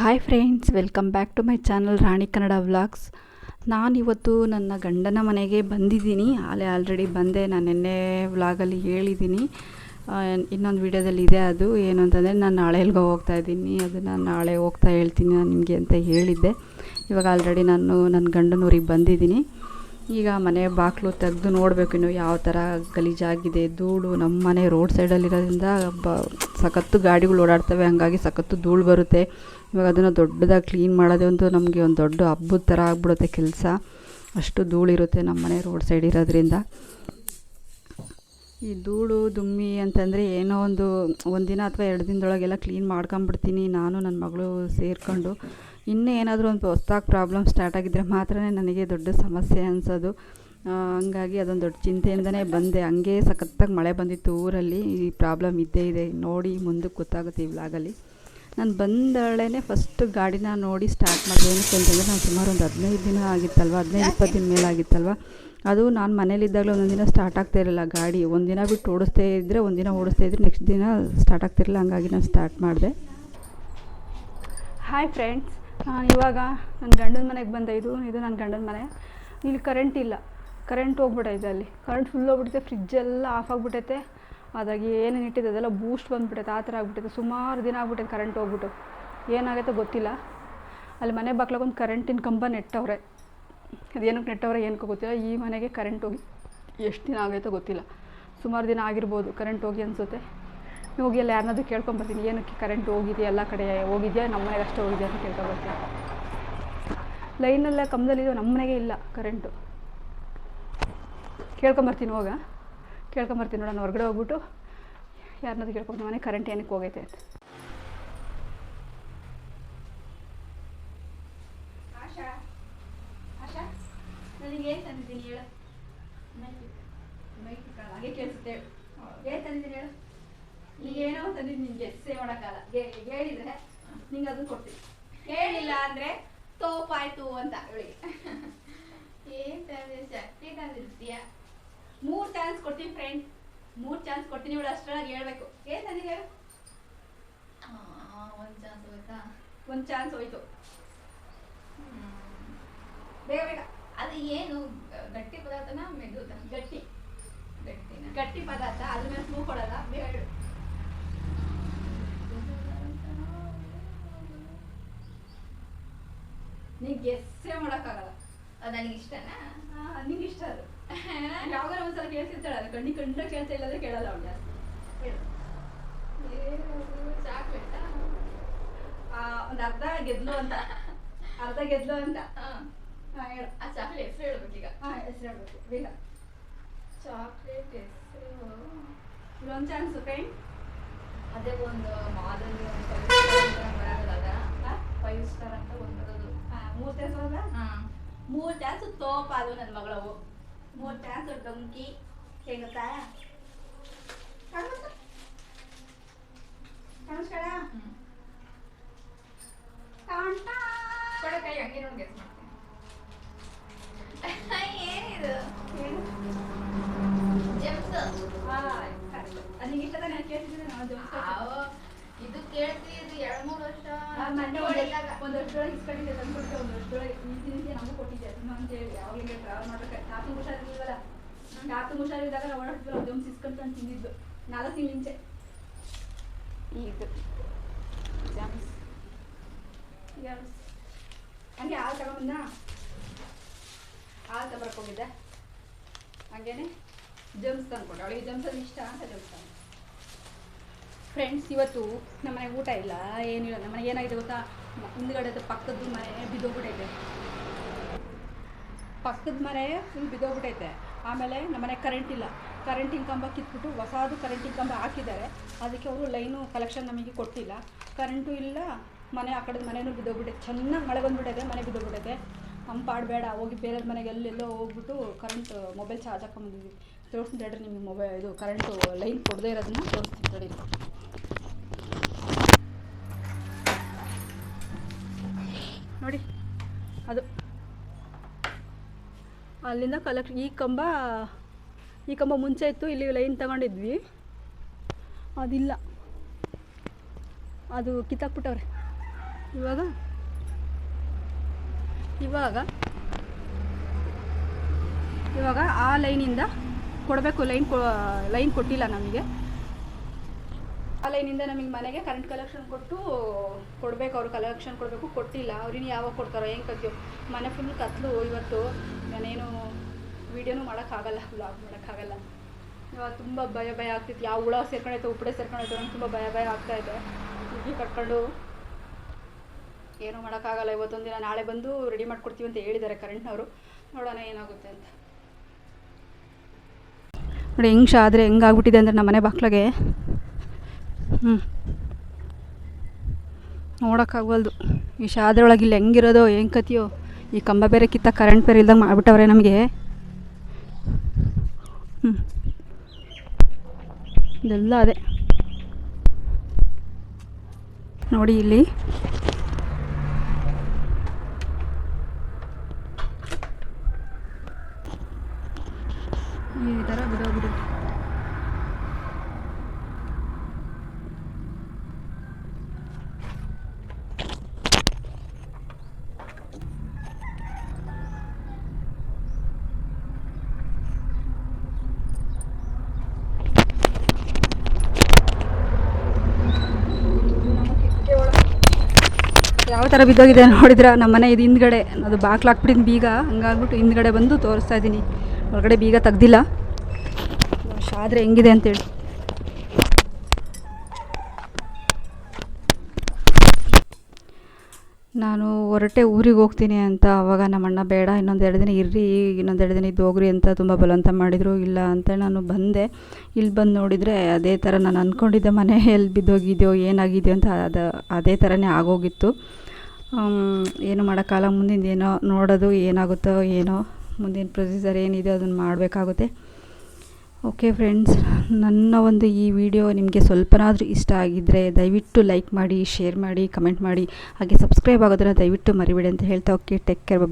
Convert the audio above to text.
Hi friends welcome back to my channel Rani Kannada vlogs ನಾನಿವತ್ತು ನನ್ನ ಗಂಡನ ಮನೆಗೆ ಬಂದಿದ್ದೀನಿ. ಅಲ್ಲೇ ಆಲ್ರೆಡಿ ಬಂದೆ, ನಾನು ನಿನ್ನೆ ವ್ಲಾಗಲ್ಲಿ ಹೇಳಿದ್ದೀನಿ. ಇನ್ನೊಂದು ವಿಡಿಯೋದಲ್ಲಿ ಇದೆ ಅದು. ಏನು ಅಂತಂದರೆ ನಾನು ನಾಳೆ ಎಲ್ಗೋ ಹೋಗ್ತಾ ಇದ್ದೀನಿ. ಅದನ್ನು ನಾಳೆ ಹೋಗ್ತಾ ಹೇಳ್ತೀನಿ ನಾನು ನಿಮಗೆ ಅಂತ ಹೇಳಿದ್ದೆ. ಇವಾಗ ಆಲ್ರೆಡಿ ನಾನು ನನ್ನ ಗಂಡನ ಊರಿಗೆ ಬಂದಿದ್ದೀನಿ. ಈಗ ಮನೆ ಬಾಗಿಲು ತೆಗೆದು ನೋಡಬೇಕು ಇನ್ನು ಯಾವ ಥರ ಗಲೀಜಾಗಿದೆ, ಧೂಳು ನಮ್ಮ ಮನೆ ರೋಡ್ ಸೈಡಲ್ಲಿರೋದ್ರಿಂದ ಬ ಸಖತ್ತು ಗಾಡಿಗಳು ಓಡಾಡ್ತವೆ, ಹಾಗಾಗಿ ಸಖತ್ತು ಧೂಳು ಬರುತ್ತೆ. ಇವಾಗ ಅದನ್ನು ದೊಡ್ಡದಾಗಿ ಕ್ಲೀನ್ ಮಾಡೋದೇ ಒಂದು ನಮಗೆ ಒಂದು ದೊಡ್ಡ ಹಬ್ಬದ ಥರ ಆಗ್ಬಿಡುತ್ತೆ ಕೆಲಸ. ಅಷ್ಟು ಧೂಳಿರುತ್ತೆ ನಮ್ಮ ಮನೆ ರೋಡ್ ಸೈಡ್ ಇರೋದ್ರಿಂದ. ಈ ಧೂಳು, ದುಮ್ಮಿ ಅಂತಂದರೆ ಏನೋ ಒಂದು, ಒಂದಿನ ಅಥವಾ ಎರಡು ದಿನದೊಳಗೆಲ್ಲ ಕ್ಲೀನ್ ಮಾಡ್ಕೊಂಬಿಡ್ತೀನಿ. ನಾನು, ನನ್ನ ಮಗಳು ಸೇರಿಕೊಂಡು ಇನ್ನೂ ಏನಾದರೂ ಒಂದು ಹೊಸ್ದಾಗಿ ಪ್ರಾಬ್ಲಮ್ ಸ್ಟಾರ್ಟ್ ಆಗಿದ್ದರೆ ಮಾತ್ರ ನನಗೆ ದೊಡ್ಡ ಸಮಸ್ಯೆ ಅನಿಸೋದು. ಹಂಗಾಗಿ ಅದೊಂದು ದೊಡ್ಡ ಚಿಂತೆಯಿಂದನೇ ಬಂದೆ. ಹಂಗೆ ಸಖತ್ತಾಗಿ ಮಳೆ ಬಂದಿತ್ತು ಊರಲ್ಲಿ. ಈ ಪ್ರಾಬ್ಲಮ್ ಇದ್ದೇ ಇದೆ. ನೋಡಿ ಮುಂದಕ್ಕೆ ಗೊತ್ತಾಗುತ್ತೆ ಈ ನಾನು ಬಂದಳೇ ಫಸ್ಟ್ ಗಾಡಿನ ನೋಡಿ ಸ್ಟಾರ್ಟ್ ಮಾಡಿದೆ. ಏನಕ್ಕೆ ಅಂತಂದರೆ ನಾನು ಸುಮಾರು ಒಂದು ಹದಿನೈದು ದಿನ ಆಗಿತ್ತಲ್ವ? ಹದಿನೈದು ಇಪ್ಪತ್ತು ದಿನ ಮೇಲೆ ಆಗಿತ್ತಲ್ವ? ಅದು ನಾನು ಮನೇಲಿದ್ದಾಗಲೇ ಒಂದೊಂದು ದಿನ ಸ್ಟಾರ್ಟ್ ಆಗ್ತಾ ಇರಲಿಲ್ಲ ಗಾಡಿ. ಒಂದಿನ ಬಿಟ್ಟು ಓಡಿಸ್ತಾ ಇದ್ದರೆ ಒಂದಿನ ಓಡಿಸ್ತಾ ಇದ್ದರೆ ನೆಕ್ಸ್ಟ್ ದಿನ ಸ್ಟಾರ್ಟ್ ಆಗ್ತಿರಲಿಲ್ಲ ಹಂಗಾಗಿ ನಾನು ಸ್ಟಾರ್ಟ್ ಮಾಡಿದೆ. ಹಾಯ್ ಫ್ರೆಂಡ್ಸ್ ಇವಾಗ ನನ್ನ ಗಂಡನ ಮನೆಗೆ ಬಂದೆ. ಇದು ಇದು ನನ್ನ ಗಂಡನ ಮನೆ. ಇಲ್ಲಿ ಕರೆಂಟ್ ಇಲ್ಲ. ಕರೆಂಟ್ ಹೋಗ್ಬಿಟ್ಟೈತೆ ಅಲ್ಲಿ. ಕರೆಂಟ್ ಫುಲ್ ಹೋಗ್ಬಿಟ್ಟೈತೆ ಫ್ರಿಜ್ಜೆಲ್ಲ ಆಫ್ ಆಗಿಬಿಟ್ಟೈತೆ ಅದಾಗಿ ಏನೇನು ಇಟ್ಟಿದೆ ಅದೆಲ್ಲ ಬೂಸ್ಟ್ ಬಂದ್ಬಿಟ್ಟೈತೆ ಆ ಥರ ಆಗ್ಬಿಟ್ಟೈತೆ ಸುಮಾರು ದಿನ ಆಗ್ಬಿಟ್ಟೈತೆ ಕರೆಂಟ್ ಹೋಗ್ಬಿಟ್ಟು. ಏನಾಗೈತೆ ಗೊತ್ತಿಲ್ಲ. ಅಲ್ಲಿ ಮನೆ ಬಾಗ್ಲಾಗೊಂದು ಕರೆಂಟಿನ ಕಂಬ ನೆಟ್ಟವ್ರೆ. ಅದು ಏನಕ್ಕೆ ನೆಟ್ಟವ್ರೆ, ಏನಕ್ಕೂ ಗೊತ್ತಿಲ್ಲ. ಈ ಮನೆಗೆ ಕರೆಂಟ್ ಹೋಗಿ ಎಷ್ಟು ದಿನ ಆಗೈತೋ ಗೊತ್ತಿಲ್ಲ. ಸುಮಾರು ದಿನ ಆಗಿರ್ಬೋದು ಕರೆಂಟ್ ಹೋಗಿ ಅನಿಸುತ್ತೆ. ಹೋಗಿ ಎಲ್ಲ ಯಾರನ್ನಾದ್ರೂ ಕೇಳ್ಕೊಂಬರ್ತೀನಿ ಏನಕ್ಕೆ ಕರೆಂಟ್ ಹೋಗಿದೆಯಾ ಎಲ್ಲ ಕಡೆ ಹೋಗಿದೆಯಾ, ನಮ್ಮ ಮನೆಗೆ ಅಷ್ಟೇ ಹೋಗಿದೆಯಾ ಅಂತ ಕೇಳ್ಕೊಬರ್ತೀನಿ. ಲೈನೆಲ್ಲ ಕಂಬದಲ್ಲಿದೆ ನಮ್ಮ ಮನೆಗೆ ಇಲ್ಲ ಕರೆಂಟು ಕೇಳ್ಕೊಂಬರ್ತೀನಿ ಹೋಗ. ಕೇಳ್ಕೊಂಬರ್ತೀನಿ ನೋಡೋಣ, ಹೊರಗಡೆ ಹೋಗ್ಬಿಟ್ಟು ಯಾರನ್ನಾದ್ರೂ ಕೇಳ್ಕೊಂಡು ಮನೆ ಕರೆಂಟ್ ಏನಕ್ಕೆ ಹೋಗೈತೆ ಅಂತ. ಏನು ಹಾಗೆ ಕೇಳಿಸುತ್ತೆ. ಏನು ತಂದಿದ್ದೀನಿ ಹೇಳು. ಈಗ ಏನೋ ತಂದಿದ್ದು ನಿಂಗೆ ಸೇವ್ ಮಾಡೋಕ್ಕಲ್ಲ ಹೇಳಿದ್ರೆ ನಿಂಗೆ ಅದನ್ನ ಕೊಡ್ತೀನಿ. ಹೇಳಿಲ್ಲ ಅಂದ್ರೆ ತೋಪಾಯ್ತು ಅಂತ ಹೇಳಿ. ಏನ್ ಶಕ್ತಿ ತಂದಿರ್ತೀಯ ಮೂರು ಚಾನ್ಸ್ ಕೊಡ್ತೀನಿ ಫ್ರೆಂಡ್ ಮೂರು ಚಾನ್ಸ್ ಕೊಡ್ತೀನಿ ಇವಳು ಅಷ್ಟರೊಳಗೆ ಹೇಳ್ಬೇಕು. ಏನ್ ತಂದಿದೆ ಹೇಳು? ಒಂದು ಚಾನ್ಸ್ ಹೋಯ್ತಾ? ಒಂದು ಚಾನ್ಸ್ ಹೋಯ್ತು. ಬೇಗ ಬೇಗ. ಅದು ಏನು ಗಟ್ಟಿ ಪದಾರ್ಥನ ಮೆದು ಗಟ್ಟಿ. ಗಟ್ಟಿನ? ಗಟ್ಟಿ ಪದಾರ್ಥ. ಅದ್ರ ಮೇಲೆ ಸ್ಮೂ ಕೊಡಲ್ಲ. ಬೇಗ ಹೇಳು ನೀ ಗೆಸ್ಸೇ ಮಾಡೋಕ್ಕಾಗಲ್ಲ. ಅದು ನನಗೆ ಇಷ್ಟನಾ? ನಿಂಗೆ ಇಷ್ಟ ಅದು. ಯಾವಾಗ ಒಂದ್ಸಲ ಕೇಳ್ತಿರ್ತಾಳೆ ಅದು ಕಣ್ಣಿ ಕಂಡ ಕೇಳ್ತಾ ಇಲ್ಲ ಅಂದ್ರೆ ಕೇಳಲ್ಲ ಅವಳು ಜಾಸ್ತಿ ಚಾಕ್ಲೇಟಾ ಒಂದ್ ಅರ್ಧ ಗೆದ್ಲು ಅಂತ. ಅರ್ಧ ಗೆದ್ಲು ಅಂತ. ಹಾಂ. ಹೇಳು. ಆ ಚಾಕ್ಲೇಟ್ ಹೆಸರು ಈಗ ಹಾ ಹೆಸರು ಹೇಳ್ಬೇಕು. ಬೇಗ. ಚಾಕ್ಲೇಟ್ ಹೆಸರು. ಇಲ್ಲೊಂದು ಚಾನ್ಸ್ ಫ್ರೆಂಡ್ ಅದೇ ಒಂದು ಮಾದರಿ ಫೈವ್ ಸ್ಟಾರ್ ಅಂತ ಒಂದು ಬರೋದು ಮೂರು ಚಾನ್ಸ್ ಮೂರು ಚಾನ್ಸ್ ತೋಪ ಅದು ನನ್ನ ಮಗಳವು ಮೂರು ಚಾನ್ಸ್ ಡೊಂಕಿ. ಹೆಂಗತ್ತಾ ಕಾಣಿಸ್ಕೊಳ ಕೊಡ ಕೈ ಹಂಗೆ ನೋಡಿ ಗೆಸ್ ಮಾಡ್ತೀನಿ. ಏನಿದು? ಜೆಮ್ಸ್. ನಿಂಗೆ ಇಷ್ಟ ನಾನು ಕೇಳ್ತಿದ್ದೀನಿ ನಾವು ಜೋಡಿಸ್ಕೊಳ್ತೀವಿ. ಇದು ಎರಡು ಮೂರು ವರ್ಷ. ಒಂದು ವರ್ಷದೊಳಗೆ ಇಸ್ಕೊಂಡಿದ್ದೆ ತಂದ್ಕೊಟ್ಟೆ ಒಂದು ವರ್ಷದೊಳಗೆ ಈ ನಮಗೂ ಕೊಟ್ಟಿದ್ದೆ ಅಂತ ಹೇಳಿ ಟ್ರಾವೆಲ್ ಮಾಡ್ಬೇಕು ತಾತು ಹುಷಾರಿರ್ಲಿಲ್ವಲ್ಲ? ತಾತು ಹುಷಾರಿದ್ದಾಗ ನಾವು ಓಡಾಡ್ತೀವಿ ನಾವು ಒಂದು ತಿಂದಿದ್ದು. ನಾಲ್ಕು ಇದು ಜಾಮ್ಸ್ ಜಮ್ಸ್ ಹಂಗೆ ಹಾಲು ತಗೊಂಬಂದ ಹಾಲು ತಗೊಳಕ್ ಹೋಗಿದ್ದೆ. ಹಂಗೇನೆ? ಜಮ್ಸ್ ತಂದ್ಕೊಟ್ಟೆ ಅವಳಿಗೆ ಜಮ್ಸ್ ಅದು ಇಷ್ಟ ಅಂತ ಜಮ್ಸ್ ತಂದು ಫ್ರೆಂಡ್ಸ್ ಇವತ್ತು ನಮ್ಮ ಮನೆಗೆ ಊಟ ಇಲ್ಲ ಏನಿಲ್ಲ ನಮ್ಮ ಮನೆಗೆ ಏನಾಗಿದೆ ಗೊತ್ತಾ? ಹಿಂದ್ಗಡೆ ಪಕ್ಕದ ಮನೆ ಬಿದ್ದೋಗ್ಬಿಟ್ಟೈತೆ ಪಕ್ಕದ ಮನೆ ಫುಲ್ ಬಿದ್ದೋಗ್ಬಿಟ್ಟೈತೆ ಆಮೇಲೆ ನಮ್ಮ ಮನೆಗೆ ಕರೆಂಟ್ ಇಲ್ಲ. ಕರೆಂಟಿನ ಕಂಬ ಕಿತ್ಬಿಟ್ಟು ಹೊಸದು ಕರೆಂಟಿನ ಕಂಬ ಹಾಕಿದ್ದಾರೆ. ಅದಕ್ಕೆ ಅವರು ಲೈನು ಕಲೆಕ್ಷನ್ ನಮಗೆ ಕೊಟ್ಟಿಲ್ಲ. ಕರೆಂಟು ಇಲ್ಲ, ಮನೆ ಆ ಕಡೆದ ಮನೆಯೂ ಬಿದ್ದೋಗ್ಬಿಟ್ಟೈತೆ ಚೆನ್ನಾಗಿ ಮಳೆ ಬಂದ್ಬಿಟ್ಟೈತೆ ಮನೆ ಬಿದ್ದೋಗ್ಬಿಟ್ಟೈತೆ ನಮ್ಮ ಆಡಬೇಡ ಬೇಡ ಹೋಗಿ ಬೇರೆಯವ್ರ ಮನೆಗೆ ಎಲ್ಲೆಲ್ಲೋ ಹೋಗ್ಬಿಟ್ಟು ಕರೆಂಟ್ ಮೊಬೈಲ್ ಚಾರ್ಜ್ ಹಾಕೊಂಡ್ಬಂದಿದ್ವಿ ತೋರಿಸ್ತೀನಿ ಹೇಳ್ರಿ ನಿಮಗೆ ಮೊಬೈಲ್ ಇದು ಕರೆಂಟು ಲೈನ್ ಕೊಡದೇ ಇರೋದನ್ನ ತೋರಿಸ್ತೀನಿ ನೋಡಿ. ಅದು. ಅಲ್ಲಿಂದ ಕಲೆಕ್ಷನ್ ಈ ಕಂಬ ಈ ಕಂಬ ಮುಂಚೆ ಇತ್ತು, ಇಲ್ಲಿ ಲೈನ್ ತಗೊಂಡಿದ್ವಿ. ಅದಿಲ್ಲ. ಅದು ಕಿತ್ತಾಕ್ಬಿಟ್ಟವ್ರೆ. ಇವಾಗ? ಇವಾಗ? ಇವಾಗ ಆ ಲೈನಿಂದ ಕೊಡಬೇಕು ಲೈನ್ ಲೈನ್ ಕೊಟ್ಟಿಲ್ಲ ನಮಗೆ. ಆ ಲೈನಿಂದ ನಮಗೆ ಮನೆಗೆ ಕರೆಂಟ್ ಕಲೆಕ್ಷನ್ ಕೊಟ್ಟು ಕೊಡಬೇಕು, ಅವ್ರು ಕಲೆಕ್ಷನ್ ಕೊಡಬೇಕು, ಕೊಟ್ಟಿಲ್ಲ. ಅವ್ರಿನ ಯಾವಾಗ ಕೊಡ್ತಾರೋ ಹೆಂಗೆ ಕದ್ಯೋ. ಮನೆ ಫುಲ್ ಕತ್ಲು ಇವತ್ತು. ನಾನೇನು ವೀಡಿಯೋನೂ ಮಾಡೋಕ್ಕಾಗಲ್ಲ ವ್ಲಾಗ್ ಮಾಡೋಕ್ಕಾಗಲ್ಲ. ಇವಾಗ ತುಂಬ ಭಯ ಭಯ ಆಗ್ತಿತ್ತು. ಯಾವ ಹುಳ ಸೇರ್ಕೊಂಡೈತೆ ಉಪ್ಪಡೆ ಸೇರ್ಕೊಂಡೈತೆ ನಂಗೆ ತುಂಬ ಭಯ ಭಯ ಆಗ್ತಾ ಇದೆ. ಹುಡುಗಿ ಕಟ್ಕೊಂಡು ಏನೂ ಮಾಡೋಕ್ಕಾಗಲ್ಲ. ಇವತ್ತೊಂದು ದಿನ ನಾಳೆ ಬಂದು ರೆಡಿ ಮಾಡಿಕೊಡ್ತೀವಿ ಅಂತ ಹೇಳಿದ್ದಾರೆ ಕರೆಂಟ್ನವರು ನೋಡೋಣ ಏನಾಗುತ್ತೆ ಅಂತ. ನೋಡಿ, ಹೆಂಗೆ ಆದರೆ ಹೆಂಗಾಗ್ಬಿಟ್ಟಿದೆ ಅಂದರೆ ನಮ್ಮ ಮನೆ ಬಾಕ್ಲಾಗೆ ಹ್ಞೂ ನೋಡೋಕ್ಕಾಗವಲ್ದು ಈ ಶಾದ್ರೊಳಗೆ ಇಲ್ಲಿ ಹೆಂಗಿರೋದೋ ಹೆಂಗೆ ಕತಿಯೋ ಈ ಕಂಬ ಬೇರೆ ಕಿತ್ತ ಕರೆಂಟ್ ಬೇರೆ ಇಲ್ದಂಗೆ ಮಾಡ್ಬಿಟ್ಟವ್ರೆ ನಮಗೆ. ಹ್ಞೂ ಇದೆಲ್ಲ ಅದೇ. ನೋಡಿ ಇಲ್ಲಿ ಈ ಥರ ಬಿಡೋಗ್ಬಿಡು ಯಾವ ಥರ ಬಿದ್ದೋಗಿದೆ ನೋಡಿದ್ರ? ನಮ್ಮ ಮನೆ ಇದು ಹಿಂದ್ಗಡೆ. ಅದು ಬಾಕ್ಲು ಹಾಕ್ಬಿಟ್ಟಿದ್ದು ಬೀಗ. ಹಂಗಾಗ್ಬಿಟ್ಟು ಹಿಂದ್ಗಡೆ ಬಂದು ತೋರಿಸ್ತಾ ಇದ್ದೀನಿ. ಹೊರಗಡೆ ಬೀಗ ತೆಗ್ದಿಲ್ಲ. ಆದರೆ ಹೆಂಗಿದೆ ಅಂತೇಳಿ. ನಾನು ಹೊರಟೆ ಊರಿಗೆ ಹೋಗ್ತೀನಿ ಅಂತ ಅವಾಗ ನಮ್ಮಣ್ಣ ಬೇಡ, ಇನ್ನೊಂದು ಎರಡು ದಿನ ಇರ್ರಿ ಇನ್ನೊಂದು ಎರಡು ದಿನ ಇದ್ದು ಹೋಗ್ರಿ ಅಂತ ತುಂಬ ಬಲವಂತ ಮಾಡಿದರು. ಇಲ್ಲ ಅಂತ ನಾನು ಬಂದೆ. ಇಲ್ಲಿ ಬಂದು ನೋಡಿದರೆ ಅದೇ ಥರ ನಾನು ಅಂದ್ಕೊಂಡಿದ್ದೆ ಮನೆ ಎಲ್ಲಿ ಬಿದ್ದೋಗಿದೆಯೋ, ಏನಾಗಿದೆಯೋ ಅಂತ ಅದು, ಅದೇ ಥರನೇ ಆಗೋಗಿತ್ತು. ಏನು ಮಾಡೋಕ್ಕಾಲ ಮುಂದಿನ ಏನೋ ನೋಡೋದು ಏನಾಗುತ್ತೋ, ಏನೋ ಮುಂದಿನ ಪ್ರೊಸೀಜರ್ ಏನಿದೆ ಅದನ್ನು ಮಾಡಬೇಕಾಗುತ್ತೆ. ಓಕೆ ಫ್ರೆಂಡ್ಸ್ ನನ್ನ ಒಂದು ಈ ವಿಡಿಯೋ ನಿಮಗೆ ಸ್ವಲ್ಪನಾದರೂ ಇಷ್ಟ ಆಗಿದ್ದರೆ ದಯವಿಟ್ಟು ಲೈಕ್ ಮಾಡಿ, ಶೇರ್ ಮಾಡಿ, ಕಮೆಂಟ್ ಮಾಡಿ, ಹಾಗೆ ಸಬ್ಸ್ಕ್ರೈಬ್ ಆಗೋದನ್ನು ದಯವಿಟ್ಟು ಮರಿಬೇಡಿ ಅಂತ ಹೇಳ್ತಾ ಓಕೆ ಟೇಕ್ ಕೇರ್